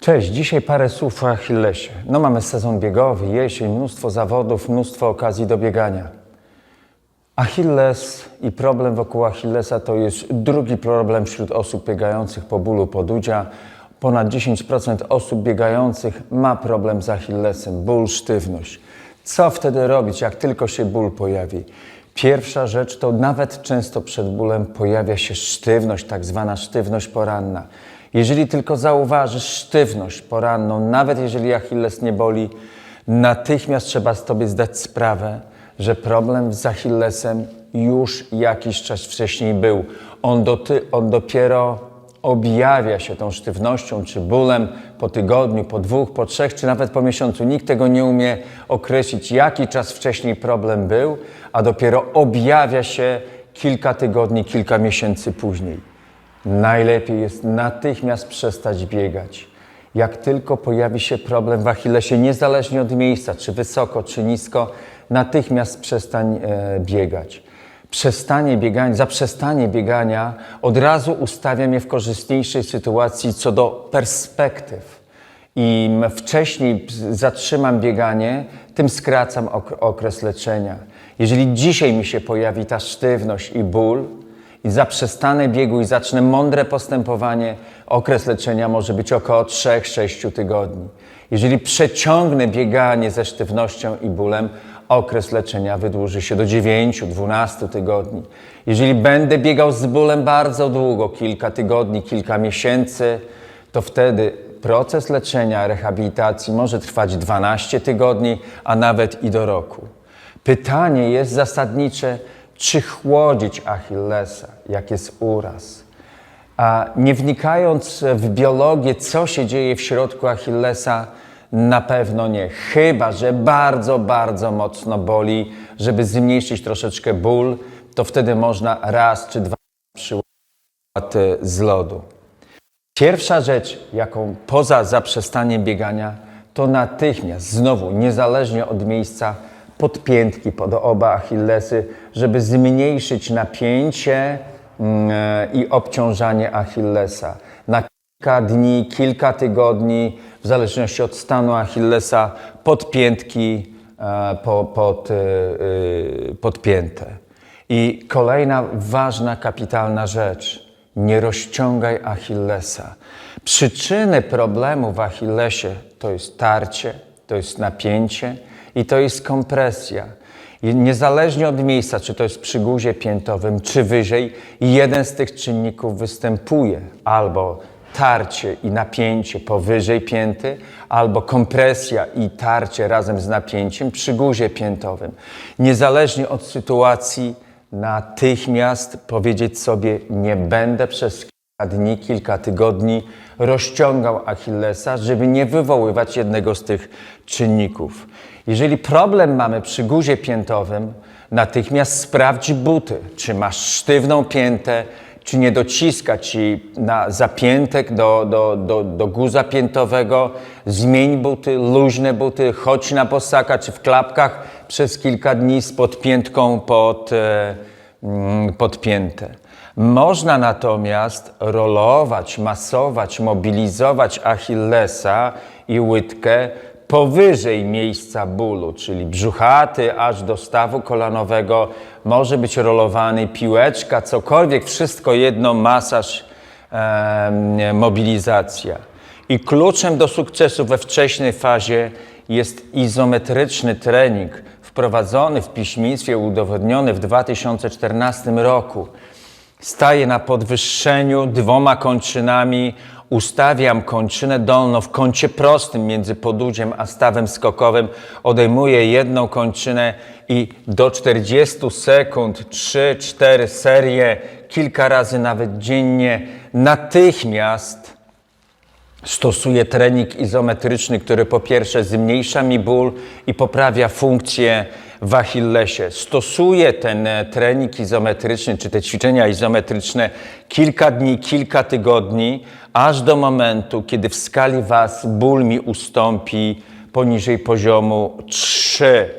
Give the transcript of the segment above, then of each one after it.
Cześć, dzisiaj parę słów o Achillesie. No mamy sezon biegowy, jesień, mnóstwo zawodów, mnóstwo okazji do biegania. Achilles i problem wokół Achillesa to jest drugi problem wśród osób biegających po bólu podudzia. Ponad 10% osób biegających ma problem z Achillesem, ból, sztywność. Co wtedy robić, jak tylko się ból pojawi? Pierwsza rzecz to nawet często przed bólem pojawia się sztywność, tak zwana sztywność poranna. Jeżeli tylko zauważysz sztywność poranną, nawet jeżeli Achilles nie boli, natychmiast trzeba sobie zdać sprawę, że problem z Achillesem już jakiś czas wcześniej był. On, doty, on dopiero objawia się tą sztywnością czy bólem po tygodniu, po dwóch, po trzech, czy nawet po miesiącu. Nikt tego nie umie określić, jaki czas wcześniej problem był, a dopiero objawia się kilka tygodni, kilka miesięcy później. Najlepiej jest natychmiast przestać biegać. Jak tylko pojawi się problem w Achillesie, niezależnie od miejsca, czy wysoko, czy nisko, natychmiast przestań e, biegać. Przestanie biegania, zaprzestanie biegania od razu ustawia mnie w korzystniejszej sytuacji co do perspektyw. Im wcześniej zatrzymam bieganie, tym skracam ok- okres leczenia. Jeżeli dzisiaj mi się pojawi ta sztywność i ból, i zaprzestanę biegu i zacznę mądre postępowanie, okres leczenia może być około 3-6 tygodni. Jeżeli przeciągnę bieganie ze sztywnością i bólem, okres leczenia wydłuży się do 9-12 tygodni. Jeżeli będę biegał z bólem bardzo długo, kilka tygodni, kilka miesięcy, to wtedy proces leczenia, rehabilitacji może trwać 12 tygodni, a nawet i do roku. Pytanie jest zasadnicze, czy chłodzić Achillesa, jak jest uraz. A nie wnikając w biologię, co się dzieje w środku Achillesa, na pewno nie. Chyba, że bardzo, bardzo mocno boli, żeby zmniejszyć troszeczkę ból, to wtedy można raz czy dwa przyłożyć z lodu. Pierwsza rzecz, jaką poza zaprzestaniem biegania, to natychmiast, znowu, niezależnie od miejsca, podpiętki pod oba Achillesy, żeby zmniejszyć napięcie mm, e, i obciążanie Achillesa. Na kilka dni, kilka tygodni, w zależności od stanu Achillesa, podpiętki e, po, pod, e, e, podpięte. I kolejna ważna, kapitalna rzecz. Nie rozciągaj Achillesa. Przyczyny problemu w Achillesie to jest tarcie, to jest napięcie i to jest kompresja. I niezależnie od miejsca, czy to jest przy guzie piętowym, czy wyżej, jeden z tych czynników występuje. Albo tarcie i napięcie powyżej pięty, albo kompresja i tarcie razem z napięciem przy guzie piętowym. Niezależnie od sytuacji, natychmiast powiedzieć sobie, nie będę przez dni, kilka tygodni rozciągał Achillesa, żeby nie wywoływać jednego z tych czynników. Jeżeli problem mamy przy guzie piętowym, natychmiast sprawdź buty, czy masz sztywną piętę, czy nie dociska ci na zapiętek do, do, do, do guza piętowego, zmień buty, luźne buty, chodź na bosaka czy w klapkach. Przez kilka dni z podpiętką pod, e, podpięte. Można natomiast rolować, masować, mobilizować Achillesa i łydkę powyżej miejsca bólu, czyli brzuchaty aż do stawu kolanowego. Może być rolowany piłeczka, cokolwiek, wszystko jedno, masaż, em, mobilizacja. I kluczem do sukcesu we wcześniej fazie jest izometryczny trening, wprowadzony w piśmictwie, udowodniony w 2014 roku. Staję na podwyższeniu dwoma kończynami, ustawiam kończynę dolną w kącie prostym między podudziem a stawem skokowym, odejmuję jedną kończynę i do 40 sekund, 3-4 serie, kilka razy nawet dziennie, natychmiast Stosuję trening izometryczny, który po pierwsze zmniejsza mi ból i poprawia funkcję w Achillesie. Stosuję ten e, trening izometryczny, czy te ćwiczenia izometryczne kilka dni, kilka tygodni, aż do momentu, kiedy w skali Was ból mi ustąpi poniżej poziomu 3.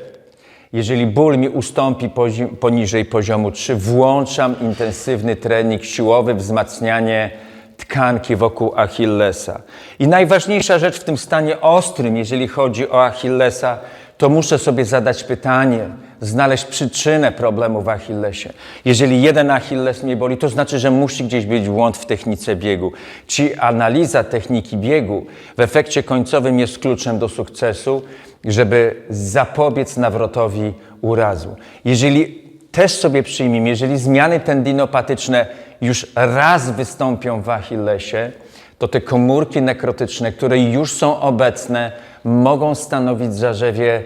Jeżeli ból mi ustąpi poniżej poziomu 3, włączam intensywny trening siłowy, wzmacnianie tkanki wokół Achillesa. I najważniejsza rzecz w tym stanie ostrym, jeżeli chodzi o Achillesa, to muszę sobie zadać pytanie, znaleźć przyczynę problemu w Achillesie. Jeżeli jeden Achilles mnie boli, to znaczy, że musi gdzieś być błąd w technice biegu. Ci analiza techniki biegu w efekcie końcowym jest kluczem do sukcesu, żeby zapobiec nawrotowi urazu. Jeżeli też sobie przyjmijmy, jeżeli zmiany tendinopatyczne już raz wystąpią w Achillesie, to te komórki nekrotyczne, które już są obecne, mogą stanowić zarzewie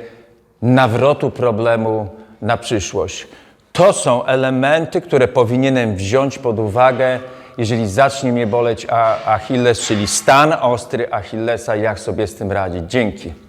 nawrotu problemu na przyszłość. To są elementy, które powinienem wziąć pod uwagę, jeżeli zacznie mnie boleć Achilles, czyli stan ostry Achillesa, jak sobie z tym radzić. Dzięki.